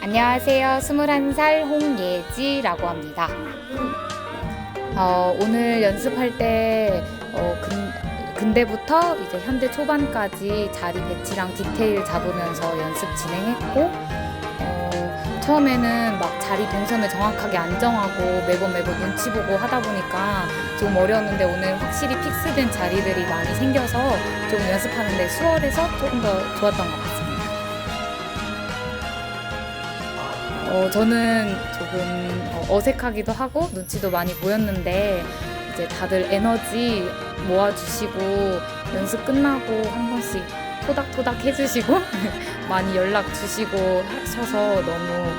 안녕하세요. 21살 홍예지라고 합니다. 어, 오늘 연습할 때 어, 근, 근대부터 이제 현대 초반까지 자리 배치랑 디테일 잡으면서 연습 진행했고 어, 처음에는 막 자리 동선을 정확하게 안 정하고 매번 매번 눈치 보고 하다 보니까 좀 어려웠는데 오늘 확실히 픽스된 자리들이 많이 생겨서 좀 연습하는데 수월해서 조금 더 좋았던 것 같습니다. 어, 저는 조금 어, 어색하기도 하고 눈치도 많이 보였는데 이제 다들 에너지 모아주시고 연습 끝나고 한 번씩 토닥토닥 해주시고 많이 연락 주시고 하셔서 너무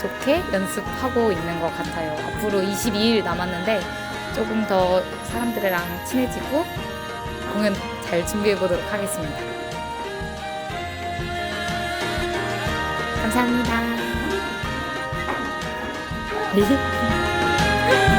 좋게 연습하고 있는 것 같아요. 앞으로 22일 남았는데 조금 더 사람들이랑 친해지고 공연 잘 준비해 보도록 하겠습니다. 감사합니다. Beijo.